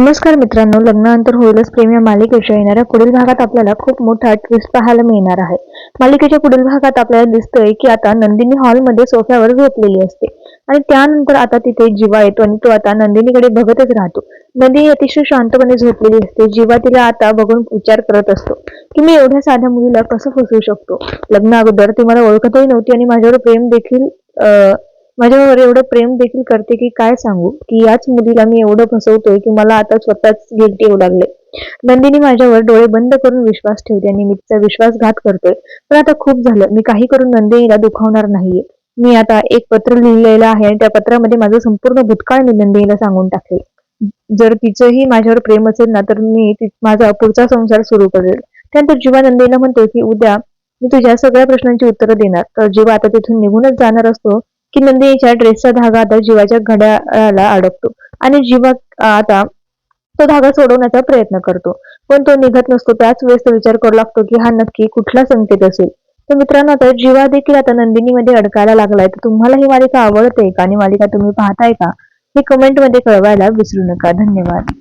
नमस्कार मित्रांनो लग्नानंतर होईलच प्रेम या मालिकेच्या येणाऱ्या पुढील भागात आपल्याला खूप मोठा ट्विस्ट पाहायला मिळणार आहे. मालिकेच्या पुढील भागात आपल्याला दिसतंय की आता नंदिनी हॉलमध्ये सोफ्यावर झोपलेली असते. आणि त्यानंतर आता तिथे जीवा येतो आणि तो आता नंदिनीकडे बघतच राहतो. नंदिनी अतिशय शांतपणे झोपलेली असते. जीवा तिला आता बघून विचार करत असतो की मी एवढ्या साध्या मुलीला कसं फसवू शकतो? लग्न अगोदर ती मला ओळखतही नव्हती आणि माझ्यावर प्रेम देखील अं, माझ्यावर एवढं प्रेम देखील करते की काय सांगू? की याच मुलीला मी एवढं फसवतोय की मला आता स्वतःच गिल्टी येऊ लागले. नंदिनी माझ्यावर डोळे बंद करून विश्वास ठेवते आणि मी तिचा विश्वासघात करतोय. पण आता खूप झालं. मी काही करून नंदिनीला दुखावणार नाहीये. मी आता एक पत्र लिहिलेलं आहे आणि त्या पत्रामध्ये माझं संपूर्ण भूतकाळ मी नंदिनीला सांगून टाकेल. जर तिचंही माझ्यावर प्रेम असेल ना तर मी माझा पुढचा संसार सुरू करेल. त्यानंतर जीवा नंदिनीला म्हणतो की उद्या मी तुझ्या सगळ्या प्रश्नांची उत्तरं देणार. तर जीवा आता तिथून निघूनच जाणार असतो. की नंदिनीच्या ड्रेसचा धागा आता जीवाच्या घड्याळाला अडकतो. आणि जीवा आता तो धागा सोडवण्याचा प्रयत्न करतो. पण तो निघत नसतो. त्याच वेळेस तो विचार करू लागतो की हा नक्की कुठला संकेत असेल? तर मित्रांनो आता जीवा देखील आता नंदिनीमध्ये अडकायला लागलाय. तर तुम्हाला ही मालिका आवडते का? आणि मालिका तुम्ही पाहताय का? हे कमेंटमध्ये कळवायला विसरू नका. धन्यवाद.